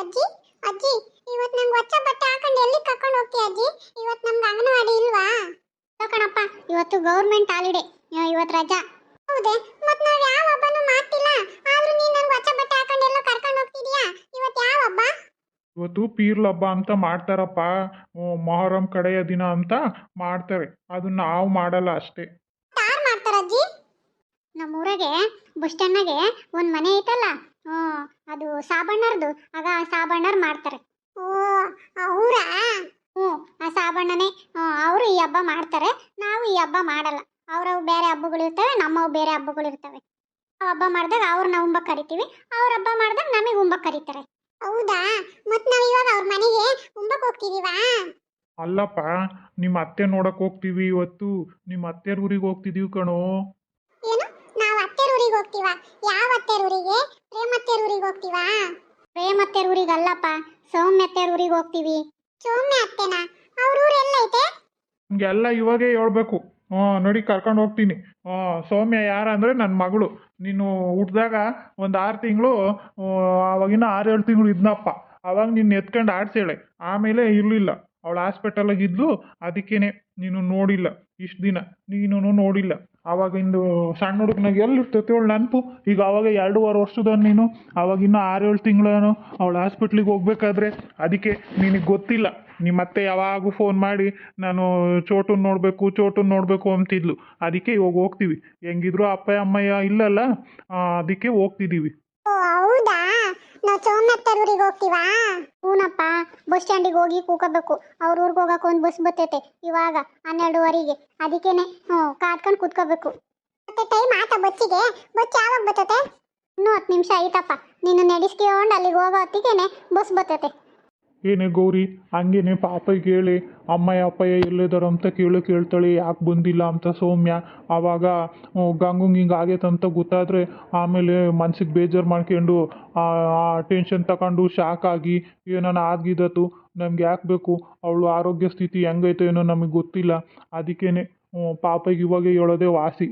ಅಜ್ಜಿ ಅಜ್ಜಿ ಇವತ್ತು ನಂಗೆ ಹೊಚ್ಚ ಬಟ್ಟೆ ಹಾಕೊಂಡು ಎಲ್ಲಿ ಕರ್ಕೊಂಡು ಹೋಗ್ತೀಯ ಅಜ್ಜಿ? ಇವತ್ತು ನಮ್ಗೆ ಅಂಗನವಾಡಿ ಇಲ್ವಾ? ಕಣಪ್ಪ ಇವತ್ತು ಗೌರ್ಮೆಂಟ್ ಹಾಲಿಡೇ ಇವತ್ತು ರಜಾ. ಹೌದೇ ಮತ್ ನಾವ್ ಯಾವ ಹಬ್ಬನು ಮಾಡ್ತಿಲ್ಲ. ಆದ್ರೂ ನೀನ್ ನಂಗೆ ಹೊಚ್ಚ ಬಟ್ಟೆ ಹಾಕೊಂಡು ಎಲ್ಲ ಕರ್ಕೊಂಡು ಹೋಗ್ತಿದ್ಯಾ? ಇವತ್ತು ಯಾವ ಹಬ್ಬ? ಇವತ್ತು ಪೀರ್ಲ್ ಹಬ್ಬ ಅಂತ ಮಾಡ್ತಾರಪ್ಪ. ಮೊಹರಂ ಕಡೆಯ ದಿನ ಅಂತ ಮಾಡ್ತಾರೆ. ಅದನ್ನ ನಾವು ಮಾಡಲ್ಲ ಅಷ್ಟೇ. ಯಾರು ಮಾಡ್ತಾರ ಅಜ್ಜಿ ನಮ್ಮ ಊರಾಗೆ ಬಸ್ ಸ್ಟ್ಯಾಂಡ್ನಾಗೆ ಒಂದು ಮನೆ ಐತಲ್ಲ? ಅದು ಸಾಬಣ್ಣರ್ದು. ಆಗ ಆ ಸಾಬಣ್ಣರ್ ಮಾಡ್ತಾರೆ. ಓ ಅವರಾ? ಹ್ಞೂ ಆ ಸಾಬಣ್ಣನೇ. ಅವರು ಈ ಹಬ್ಬ ಮಾಡ್ತಾರೆ. ನಾವು ಈ ಹಬ್ಬ ಮಾಡಲ್ಲ. ಅವ್ರವು ಬೇರೆ ಹಬ್ಬಗಳಿರ್ತವೆ ನಮ್ಮವು ಬೇರೆ ಹಬ್ಬಗಳಿರ್ತವೆ ಆ ಹಬ್ಬ ಮಾಡಿದಾಗ ಅವ್ರನ್ನ ಉಂಬ ಕರಿತೀವಿ. ಅವ್ರ ಹಬ್ಬ ಮಾಡಿದಾಗ ನಮಗೆ ಉಂಬ ಕರೀತಾರೆ. ಹೌದಾ? ಮತ್ತೆ ನಾವು ಇವಾಗ ಅವ್ರ ಮನೆಗೆ ಉಂಬಕ್ ಹೋಗ್ತಿದೀವಾ? ಅಲ್ಲಪ್ಪ ನಿಮ್ಮ ಅತ್ತೆ ನೋಡಕ್ ಹೋಗ್ತೀವಿ ಇವತ್ತು. ನಿಮ್ಮ ಅತ್ತೆ ಊರಿಗೆ ಹೋಗ್ತಿದೀವಿ ಕಣೋ. ಏನು? ನಾವು ಅತ್ತೆರೂರಿಗೆ ಹೋಗ್ತೀವ? ಯಾವ ಅತ್ತೆರೂರಿಗೆ ಹೋಗ್ತೀವ? ಹೋಗ್ತೀವಾ ಪ್ರೇಮತ್ತೆರೂರಿಗೆ ಅಲ್ಲಪ್ಪ ಸೌಮ್ಯತ್ತೆರೂರಿಗೆ ಹೋಗ್ತೀವಿ. ಸೌಮ್ಯ ಅತ್ತೆನಾ? ಅವ್ರ ಊರ್ ಎಲ್ಲೈತೆ? ಎಲ್ಲ ಇವಾಗೇ ಹೇಳ್ಬೇಕು. ಹ್ಞೂ ನೋಡಿ ಕರ್ಕೊಂಡು ಹೋಗ್ತೀನಿ. ಹ್ಞೂ ಸೌಮ್ಯ ಯಾರಂದ್ರೆ ನನ್ನ ಮಗಳು. ನೀನು ಹುಟ್ಟಿದಾಗ ಒಂದು ಆರು ತಿಂಗಳು ಅವಾಗಿನ ಆರು ಏಳು ತಿಂಗಳು ಇದ್ನಪ್ಪ. ಅವಾಗ ನಿನ್ನ ಎತ್ಕೊಂಡು ಆಡ್ಸೇಳೆ. ಆಮೇಲೆ ಇರಲಿಲ್ಲ. ಅವಳು ಹಾಸ್ಪಿಟಲಾಗ ಇದ್ಲು ಅದಕ್ಕೇನೆ ನೀನು ನೋಡಿಲ್ಲ. ಇಷ್ಟು ದಿನ ನೀನು ನೋಡಿಲ್ಲ. ಆವಾಗಿಂದು ಸಣ್ಣ ಹುಡುಗನಾಗ ಎಲ್ಲಿ ಇರ್ತೈತೆ ಅವಳು ನೆನಪು? ಈಗ ಅವಾಗ ಎರಡೂವರೆ ವರ್ಷದ ನೀನು ಅವಾಗಿನ್ನ ಆರೇಳು ತಿಂಗಳೇನು ಅವಳು ಹಾಸ್ಪಿಟ್ಲಿಗೆ ಹೋಗ್ಬೇಕಾದ್ರೆ ಅದಕ್ಕೆ ನಿನಗೆ ಗೊತ್ತಿಲ್ಲ. ನಿಮ್ಮ ಅತ್ತೆ ಯಾವಾಗೂ ಫೋನ್ ಮಾಡಿ, ನಾನು ಚೋಟು ನೋಡಬೇಕು ಚೋಟು ನೋಡಬೇಕು ಅಂತಿದ್ಲು. ಅದಕ್ಕೆ ಇವಾಗ ಹೋಗ್ತೀವಿ. ಹೆಂಗಿದ್ರು ಅಪ್ಪ, ಅಮ್ಮಯ್ಯ ಇಲ್ಲಲ್ಲ ಅದಕ್ಕೆ ಹೋಗ್ತಿದ್ದೀವಿ ಹೌದಾ? ನಾವು ಸೌಮ್ಯತ್ತೆರೂರಿಗೆ ಹೋಗ್ತೀವಾ? ಹೂನಪ್ಪ, ಬಸ್ ಸ್ಟ್ಯಾಂಡಿಗೆ ಹೋಗಿ ಕೂಕೋಬೇಕು. ಅವ್ರ ಊರಿಗೆ ಹೋಗಕ್ಕೆ ಒಂದು ಬಸ್ ಬರ್ತೈತೆ, ಇವಾಗ ಹನ್ನೆರಡುವರೆಗೆ. ಅದಕ್ಕೇನೆ, ಹ್ಞೂ, ಕಾದ್ಕೊಂಡು ಕೂತ್ಕೋಬೇಕು. ಮತ್ತೆ ಟೈಮ್ ಆತ ಬಚ್ಚಿಗೆ ಬಸ್ ಯಾವಾಗ ಬರ್ತೈತೆ? ಇನ್ನೂ ಹತ್ತು ನಿಮಿಷ ಐತಪ್ಪ ನೀನು ನಡೆಸ್ಕೊಂಡು ಅಲ್ಲಿಗೆ ಹೋಗೋ ಬಸ್ ಬರ್ತೈತೆ. ಏನೇ ಗೌರಿ, ಹಂಗೇನೆ ಪಾಪಗೆ ಹೇಳಿ ಅಮ್ಮಯ್ಯ, ಅಪ್ಪಯ್ಯ ಎಲ್ಲಿದ್ದಾರೆ ಅಂತ ಕೇಳು, ಕೇಳ್ತಾಳೆ, ಯಾಕೆ ಬಂದಿಲ್ಲ ಅಂತ ಸೌಮ್ಯ. ಆವಾಗ ಗಂಗಂಗೆ ಹಿಂಗೆ ಆಗೈತೆ ಅಂತ ಗೊತ್ತಾದರೆ ಆಮೇಲೆ ಮನ್ಸಿಗೆ ಬೇಜಾರು ಮಾಡ್ಕೊಂಡು ಟೆನ್ಷನ್ ತಗೊಂಡು ಶಾಕ್ ಆಗಿ ಏನಾನ ಆಗಿದತ್ತು ನಮ್ಗೆ ಯಾಕೆ ಬೇಕು? ಅವಳು ಆರೋಗ್ಯ ಸ್ಥಿತಿ ಹೆಂಗೈತೆ ಏನೋ ನಮಗೆ ಗೊತ್ತಿಲ್ಲ. ಅದಕ್ಕೇನೆ ಪಾಪಗೆ ಇವಾಗ ಹೇಳೋದೇ ವಾಸಿ.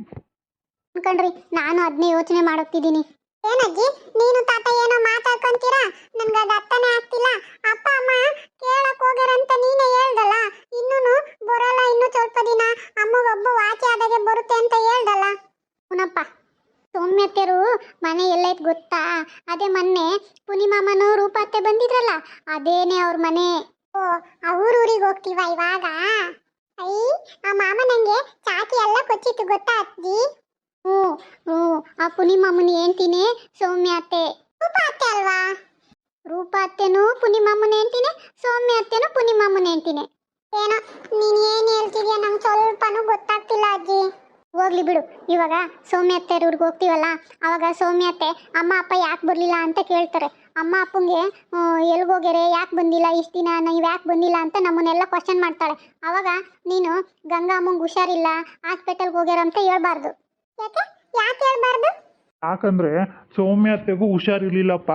ಕಣ್ರಿ ನಾನು ಅದನ್ನೇ ಯೋಚನೆ ಮಾಡೋಗ್ತಿದ್ದೀನಿ ಏನಜ್ಜಿ, ನೀನು ತಾತ ಏನೋ ಮಾತಾಡ್ಕೊಂತೀರಾ ನನ್ಗೆ ಅದು ಅರ್ಥನೇ ಆಗ್ತಿಲ್ಲ. ಅಪ್ಪ, ಅಮ್ಮ ಕೇಳಕ್ ಹೋಗ್ಯಾರಂತ ನೀನೇ ಹೇಳ್ದಲ್ಲ? ಇನ್ನೂನು ಬರೋಲ್ಲ, ಇನ್ನು ಸ್ವಲ್ಪ ದಿನ. ಅಮ್ಮಗೊಬ್ಬ ವಾಚೆ ಆದಾಗೆ ಬರುತ್ತೆ ಅಂತ ಹೇಳ್ದಲ್ಲ? ಹುನಪ್ಪ ಸೌಮ್ಯತ್ತೆರು ಮನೆ ಎಲ್ಲೈತ್ ಗೊತ್ತಾ? ಅದೇ ಮೊನ್ನೆ ಪುನಿಮಾಮನು ರೂಪತ್ತೆ ಬಂದಿದ್ರಲ್ಲ, ಅದೇನೆ ಅವ್ರ ಮನೆ? ಓ, ಅವ್ರ ಊರಿಗೆ ಹೋಗ್ತೀವ ಇವಾಗ? ಅಯ್ಯ ಆ ಮಾಮ ನಂಗೆ ಚಾಕಿ ಎಲ್ಲ ಕೊಚ್ಚಿತ್ತು, ಗೊತ್ತಾ ಅಜ್ಜಿ? ಹ್ಞೂ ಹ್ಞೂ. ಆ ಪುನಿ ಮಾಮನ ಹೇಳ್ತೀನಿ ಸೌಮ್ಯ ಅತ್ತೆ ಅತ್ತೆ ಅಲ್ವಾ? ರೂಪ ಅತ್ತೆನೂ ಪುನಿ ಮಾಮನ ಹೇಳ್ತೀನಿ ಸೌಮ್ಯ ಅತ್ತೆನೂ ಪುನಿ ಮಾಮನ ಹೇಳ್ತೀನಿ ಏನೋ, ನೀನು ಏನು ಹೇಳ್ತಿದ್ಯಾ? ನಂಗೆ ಸ್ವಲ್ಪನೂ ಗೊತ್ತಾಗ್ತಿಲ್ಲ ಅಜ್ಜಿ. ಹೋಗ್ಲಿ ಬಿಡು. ಇವಾಗ ಸೌಮ್ಯ ಅತ್ತೆ ಹೋಗ್ತೀವಲ್ಲ, ಅವಾಗ ಸೌಮ್ಯ ಅತ್ತೆ ಅಮ್ಮ, ಅಪ್ಪ ಯಾಕೆ ಬರಲಿಲ್ಲ? ಅಂತ ಕೇಳ್ತಾರೆ. ಅಮ್ಮ ಅಪ್ಪಂಗೆ ಎಲ್ಗೋಗ್ಯಾರೆ ಯಾಕೆ ಬಂದಿಲ್ಲ? ಇಷ್ಟು ದಿನ ನೀವು ಯಾಕೆ ಬಂದಿಲ್ಲ? ಅಂತ ನಮ್ಮನ್ನೆಲ್ಲ ಕ್ವಶನ್ ಮಾಡ್ತಾಳೆ. ಅವಾಗ ನೀನು, ಗಂಗಾ ಅಮ್ಮಂಗೆ ಹುಷಾರಿಲ್ಲ, ಹಾಸ್ಪಿಟಲ್ಗೆ ಹೋಗ್ಯಾರ ಅಂತ ಹೇಳ್ಬಾರ್ದು. ಯಾಕೆ? ಯಾಕೆ ಹೇಳ್ಬಾರ್ದು? ಯಾಕಂದರೆ ಸೌಮ್ಯ ಅತ್ತೆಗೂ ಹುಷಾರಿರ್ಲಿಲ್ಲಪ್ಪ.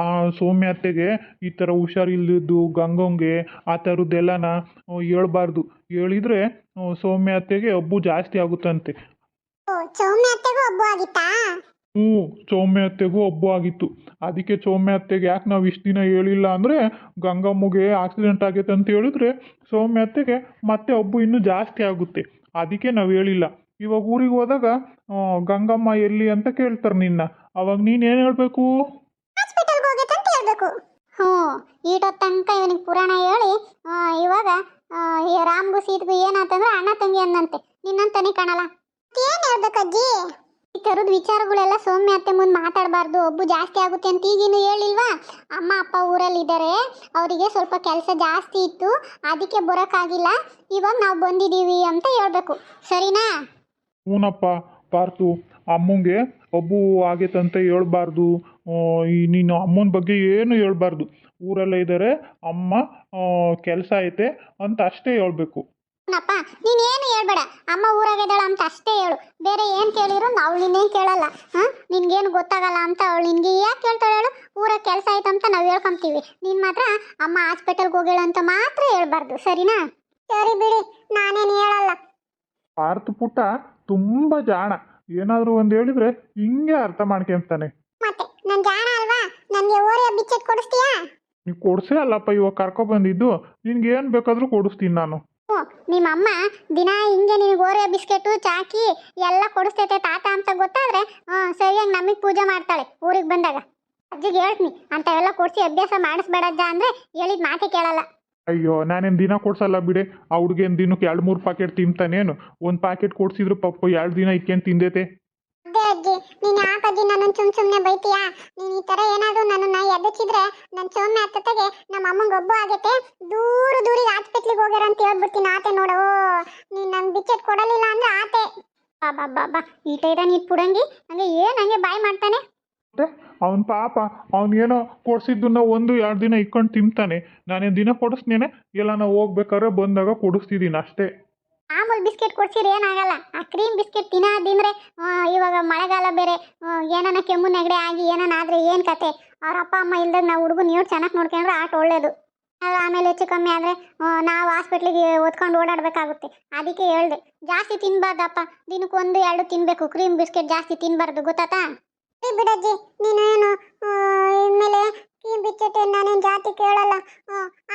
ಆ ಸೌಮ್ಯತೆಗೆ ಈ ಥರ ಹುಷಾರಿಲ್ಲದ್ದು ಗಂಗಂಗೆ ಆ ಥರದ್ದೆಲ್ಲನ ಹೇಳ್ಬಾರ್ದು. ಹೇಳಿದ್ರೆ ಸೌಮ್ಯತೆಗೆ ಹಬ್ಬು ಜಾಸ್ತಿ ಆಗುತ್ತಂತೆ. ಓ ಸೌಮ್ಯತೆಗೂ ಅತ್ತೆಗೂ ಹಬ್ಬ ಆಗಿತ್ತಾ? ಹ್ಞೂ ಸೌಮ್ಯತೆಗೂ ಹಬ್ಬು ಆಗಿತ್ತು. ಅದಕ್ಕೆ ಸೌಮ್ಯತೆಗೆ ಯಾಕೆ ನಾವು ಇಷ್ಟು ದಿನ ಹೇಳಿಲ್ಲ ಅಂದರೆ ಗಂಗಮ್ಮಗೆ ಆಕ್ಸಿಡೆಂಟ್ ಆಗೈತೆ ಅಂತ ಹೇಳಿದ್ರೆ ಸೌಮ್ಯತೆಗೆ ಮತ್ತೆ ಹಬ್ಬು ಇನ್ನೂ ಜಾಸ್ತಿ ಆಗುತ್ತೆ. ಅದಕ್ಕೆ ನಾವು ಹೇಳಿಲ್ಲ. ಇವಾಗ ಊರಿಗೆ ಹೋದಾಗ ಗಂಗಮ್ಮ ಎಲ್ಲಿ ಅಂತ ಕೇಳ್ತಾರೆ ನಿನ್ನ. ಅವಾಗ ನೀನು ಏನು ಹೇಳಬೇಕು? ಹಾಸ್ಪಿಟಲ್ಗೆ ಹೋಗೈತೆ ಅಂತ ಹೇಳ್ಬೇಕು. ಹ್ಞೂ ಈಟೋ ತನಕ ಇವನಿಗೆ ಪುರಾಣ ಹೇಳಿ ಆ, ಇವಾಗ ಆ, ಈ ಏನಾತಂದ್ರೆ ಅಣ್ಣ ತಂಗಿ ಅಂದಂತೆ ನಿನ್ನಂತಾನೆ ಕಾಣಲ್ಲ. ಏನು ಹೇಳ್ಬೇಕಜ್ಜಿ ಈ ಥರದ ವಿಚಾರಗಳೆಲ್ಲ ಸೌಮ್ಯ ಅತ್ತೆ ಮುಂದೆ ಮಾತಾಡಬಾರ್ದು. ಒಬ್ಬು ಜಾಸ್ತಿ ಆಗುತ್ತೆ ಅಂತ ಈಗಿನ್ನು ಹೇಳಿಲ್ವಾ? ಅಮ್ಮ ಅಪ್ಪ ಊರಲ್ಲಿದ್ದಾರೆ. ಅವರಿಗೆ ಸ್ವಲ್ಪ ಕೆಲಸ ಜಾಸ್ತಿ ಇತ್ತು. ಅದಕ್ಕೆ ಬರೋಕ್ಕಾಗಿಲ್ಲ. ಇವಾಗ ನಾವು ಬಂದಿದ್ದೀವಿ ಅಂತ ಹೇಳ್ಬೇಕು. ಸರಿನಾ? ಹ್ಞೂನಪ್ಪ ಪಾರ್ತು ಅಮ್ಮಂಗೆ ಒಬ್ಬು ಆಗೈತಂತ ಹೇಳ್ಬಾರ್ದು. ಈ ನೀನು ಅಮ್ಮನ ಬಗ್ಗೆ ಏನು ಹೇಳ್ಬಾರ್ದು. ಊರಲ್ಲೇ ಇದ್ದಾರೆ ಅಮ್ಮ ಕೆಲಸ ಐತೆ ಅಂತ ಅಷ್ಟೇ ಹೇಳ್ಬೇಕು. ನೀನು ಏನು ಹೇಳ್ಬೇಡ. ಅಮ್ಮ ಊರಾಗಿದ್ದಾಳ ಅಂತ ಅಷ್ಟೇ ಹೇಳು. ಬೇರೆ ಏನು ಕೇಳಿದ್ರು ಅವ್ಳು ನಿನ್ನೇನು ಕೇಳಲ್ಲ. ಹಾಂ? ನಿನ್ಗೇನು ಗೊತ್ತಾಗಲ್ಲ ಅಂತ ಅವಳು ನಿನ್ಗೆ ಯಾಕೆ ಕೇಳ್ತಾಳೆ ಹೇಳು? ಊರ ಕೆಲಸ ಆಯ್ತಂತ ನಾವು ಹೇಳ್ಕೊಂತೀವಿ. ನೀನು ಮಾತ್ರ ಅಮ್ಮ ಹಾಸ್ಪಿಟಲ್ಗೆ ಹೋಗ್ಯಾಳ ಅಂತ ಮಾತ್ರ ಹೇಳ್ಬಾರ್ದು. ಸರಿನಾ? ಸರಿ ಬಿಡಿ ನಾನೇನು ಹೇಳಲ್ಲ. ಪಾರ್ತು ಪುಟ್ಟ ತುಂಬ ಜಾಣ. ಏನಾದರೂ ಒಂದು ಹೇಳಿದ್ರೆ ಹಿಂಗೆ ಅರ್ಥ ಮಾಡ್ಕೊಂತಾನೆ. ಮತ್ತೆ ನಾನು ಜಾಣ ಅಲ್ವಾ? ನನಗೆ ಓರೆ ಬಿಚ್ಚೆಟ್ ಕೊಡಿಸ್ತೀಯಾ? ನೀ ಕೊಡ್ಸೇ ಅಲ್ಲಪ್ಪ ಇವಾಗ ಕರ್ಕೊಬಂದಿದ್ದು ನಿನ್ಗೆ ಏನು ಬೇಕಾದರೂ ಕೊಡಿಸ್ತೀನಿ ನಾನು. ಓ ನಿಮ್ಮ ಅಮ್ಮ ದಿನ ಹಿಂಗೆ ನಿನಗೆ ಓರೆ ಬಿಸ್ಕೆಟು ಚಾಕಿ ಎಲ್ಲ ಕೊಡಿಸ್ತೈತೆ ತಾತ ಅಂತ ಗೊತ್ತಾದ್ರೆ ಆ, ಸರಿಯಾಗಿ ನಮಗೆ ಪೂಜೆ ಮಾಡ್ತಾಳೆ ಊರಿಗೆ ಬಂದಾಗ. ಅಜ್ಜಿಗೆ ಹೇಳ್ತೀನಿ ಎಲ್ಲ ಕೊಡಿಸಿ ಅಭ್ಯಾಸ ಮಾಡಿಸ್ಬೇಡಜ್ಜ ಅಂದರೆ ಹೇಳಿದ ಮಾತೇ ಕೇಳಲ್ಲ. ಅಯ್ಯೋ, ನಾನೇನು ದಿನ ಕೊಡ್ಸಲ್ಲ ಬಿಡೆ. ಆ ಹುಡುಗೇನು ದಿನಕ್ಕೆ ಎರಡು ಮೂರು ಪ್ಯಾಕೆಟ್ ತಿಂತಾನೇನು ಒಂದು ಪ್ಯಾಕೆಟ್ ಕೊಡ್ಸಿದ್ರು ಪಪ್ಪು ಎರಡು ದಿನ ಇಕ್ಕೇನು ತಿಂದೈತೆ? ಅದೇ ಅಜ್ಜಿ ನಿನ್ನ ಯಾಕೆ ಅಜ್ಜಿ ನನ್ನನ್ನು ಸುಮ್ ಸುಮ್ಮನೆ ಬೈತೀಯಾ? ನೀನು ಈ ಥರ ಏನಾದರೂ ನನ್ನನ್ನು ಎದಚಿದ್ರೆ ನನ್ನ ಸೌಮ್ಯ ಹತ್ತತೆಗೆ ನಮ್ಮ ಅಮ್ಮಂಗೆ ಒಬ್ಬ ಆಗೈತೆ ದೂರ ದೂರಿಗೆ ಆಸ್ಪತ್ರೆಗೆ ಹೋಗ್ಯಾರ ಅಂತ ಹೇಳ್ಬಿಡ್ತೀನಿ ಆತೆ ನೋಡು. ನೀನು ನಂಗೆ ಬಿಚ್ಚೆಟ್ ಕೊಡಲಿಲ್ಲ ಅಂದ್ರೆ ಆತೆ. ಬಾಬಾ ಬಾಬಾ ಈಟ ಇದ ನೀಟ್ ಪುಡಂಗಿ. ಹಂಗೆ ಏನು ಹಂಗೆ ಬಾಯ್ ಮಾಡ್ತಾನೆ? ಮತ್ತೆ ಅವನ ಪಾಪ ಅವನೇನೋ ಕೊಡ್ಸಿದ್ದನ್ನ ಒಂದು, ಎರಡು ದಿನ ಇಕ್ಕೊಂಡು ತಿಂತಾನೆ. ನಾನೇನು ದಿನ ಕೊಡಿಸ್ನೇನೆ, ಎಲ್ಲ ನಾವು ಹೋಗ್ಬೇಕಾದ್ರೆ ಬಂದಾಗ ಕೊಡಿಸ್ತಿದ್ದೀನಿ ಅಷ್ಟೇ. ಮಾಮೂಲು ಬಿಸ್ಕೆಟ್ ಕೊಡ್ಸಿದ್ರೆ ಏನಾಗಲ್ಲ? ಆ ಕ್ರೀಮ್ ಬಿಸ್ಕೆಟ್ ತಿನ್ನ ತಿಂದ್ರೆ ಇವಾಗ ಮಳೆಗಾಲ ಬೇರೆ ಏನಾನ ಕೆಮ್ಮು ನೆಗಡೆ ಆಗಿ ಏನಾನ ಆದರೆ ಏನು ಕತೆ? ಅವ್ರ ಅಪ್ಪ, ಅಮ್ಮ ಇಲ್ದಾಗ ನಾವು ಹುಡುಗನ ನೀವು ಚೆನ್ನಾಗಿ ನೋಡ್ಕೊಂಡ್ರೆ ಆಟ ಒಳ್ಳೇದು. ಆಮೇಲೆ ಹೆಚ್ಚು ಕಮ್ಮಿ ಆದ್ರೆ ನಾವು ಹಾಸ್ಪಿಟ್ಲಿಗೆ ಓದ್ಕೊಂಡು ಓಡಾಡಬೇಕಾಗುತ್ತೆ. ಅದಕ್ಕೆ ಹೇಳ್ದೆ. ಜಾಸ್ತಿ ತಿನ್ಬಾರ್ದಪ್ಪ. ದಿನಕ್ಕೆ ಒಂದು ಎರಡು ತಿನ್ಬೇಕು. ಕ್ರೀಮ್ ಬಿಸ್ಕೆಟ್ ಜಾಸ್ತಿ ತಿನ್ಬಾರ್ದು. ಗೊತ್ತಾತಾ? ಬಿಡಜ್ಜಿ, ನೀನು ಏನು ಇನ್ಮೇಲೆ ಕೀ ಬಿಸ್ಕೆಟ್ ನಾನೇನು ಜಾತಿ ಕೇಳಲ್ಲ.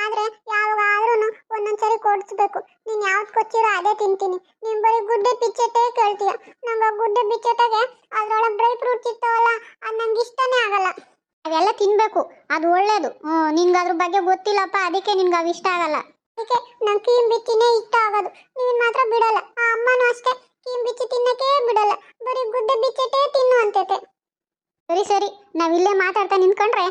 ಆದರೆ ಯಾವಾಗ ಆದ್ರೂ ಒಂದೊಂದ್ಸರಿ ಕೊಡಿಸ್ಬೇಕು. ನೀನು ಯಾವ್ದು ಕೊಚ್ಚಿರೋ ಅದೇ ತಿಂತೀನಿ. ನೀನು ಬರೀ ಗುಡ್ಡೆ ಬಿಚ್ಚೆಟೇ ಕೇಳ್ತೀಯ. ನಂಗೆ ಗುಡ್ಡೆ ಬಿಚ್ಚಟ್ಟೆಗೆ ಅದರೊಳಗೆ ಡ್ರೈ ಫ್ರೂಟ್ಸ್ ಇರ್ತಾವಲ್ಲ ಅದು ನಂಗೆ ಇಷ್ಟನೇ ಆಗಲ್ಲ. ಅವೆಲ್ಲ ತಿನ್ನಬೇಕು ಅದು ಒಳ್ಳೇದು. ನಿನ್ಗೆ ಅದ್ರ ಬಗ್ಗೆ ಗೊತ್ತಿಲ್ಲಪ್ಪ, ಅದಕ್ಕೆ ನಿನ್ಗೆ ಅವು ಇಷ್ಟ ಆಗಲ್ಲ. ಅದಕ್ಕೆ ನಂಗೆ ಕೀಮ್ ಬಿಚ್ಚಿನೇ ಇಷ್ಟ ಆಗೋದು. ನೀನು ಮಾತ್ರ ಬಿಡಲ್ಲ. ಆ ಅಮ್ಮನೂ ಅಷ್ಟೇ, ಕೀಮ್ ಬಿಚ್ಚಿ ತಿನ್ನಕ್ಕೆ ಬಿಡಲ್ಲ. ಬರೀ ಗುಡ್ಡೆ ಬಿಚ್ಚೆಟೇ ತಿನ್ನು ಅಂತೈತೆ ಸರಿ ಸರಿ. ನಾವು ಇಲ್ಲೇ ಮಾತಾಡ್ತಾ ನಿಂತ್ಕೊಂಡ್ರೆ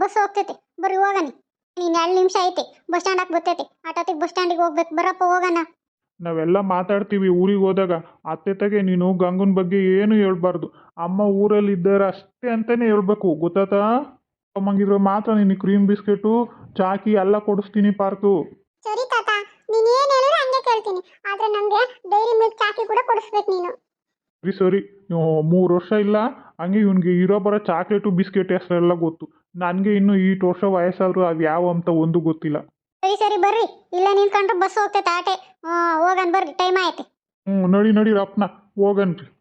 ಬಸ್ ಹೋಗ್ತೈತಿ. ಬರ್ರಿ ಹೋಗನಿ ನೀನು ಎರಡು ನಿಮಿಷ ಐತಿ. ಬಸ್ ಸ್ಟ್ಯಾಂಡ್ ಬರ್ತೈತಿ. ಆಟೋತಿಗೆ ಬಸ್ ಸ್ಟ್ಯಾಂಡಿಗೆ ಹೋಗ್ಬೇಕು. ಬರಪ್ಪ ಹೋಗೋಣ. ನಾವೆಲ್ಲ ಮಾತಾಡ್ತೀವಿ ಊರಿಗೆ ಹೋದಾಗ. ಅತ್ತೆ ತಗೆ ನೀನು ಗಂಗನ ಬಗ್ಗೆ ಏನು ಹೇಳ್ಬಾರ್ದು. ಅಮ್ಮ ಊರಲ್ಲಿ ಇದ್ದಾರೆ ಅಷ್ಟೇ ಅಂತಾನೆ ಹೇಳ್ಬೇಕು. ಗೊತ್ತಾತಾ ಅಮ್ಮಂಗಿದ್ರೆ ಮಾತ್ರ ನೀನು ಕ್ರೀಮ್ ಬಿಸ್ಕೆಟು ಚಾಕಿ ಎಲ್ಲ ಕೊಡಿಸ್ತೀನಿ ಪಾರ್ತು ಸರಿ ತಾತ. ನೀನು ಏನು ಹೇಳಿದ್ರೆ ಹಂಗೆ ಕೇಳ್ತೀನಿ. ಆದ್ರೆ ನನಗೆ ಡೈರಿ ಮಿಲ್ಕ್ ಚಾಕಿ ಕೂಡ ಕೊಡಿಸ್ಬೇಕು ನೀನು. ಸರಿ ಸರಿ ಮೂರು ವರ್ಷ ಇಲ್ಲ ಹಂಗೆ ಇವನಿಗೆ ಇರೋ ಬರೋ ಚಾಕ್ಲೇಟು ಬಿಸ್ಕೆಟ್ ಹೆಸರೆಲ್ಲ ಗೊತ್ತು. ನನಗೆ ಇನ್ನು ಈಟ್ ವರ್ಷ ವಯಸ್ಸಾದ್ರು ಅದು ಯಾವ ಅಂತ ಒಂದು ಗೊತ್ತಿಲ್ಲ. ಸರಿ ಸರಿ ಬರ್ರಿ. ಇಲ್ಲ ನಿಂತ್ಕೊಂಡ್ರೆ ಬಸ್ ಹೋಗ್ತೈತೆ ಆಟೆ. ಹೋಗನ್ ಬರ್ರಿ ಟೈಮ್ ಆಯ್ತು. ಹ್ಞೂ ನಡಿ ನಡಿ ರಪ್ನ ಹೋಗನ್ರಿ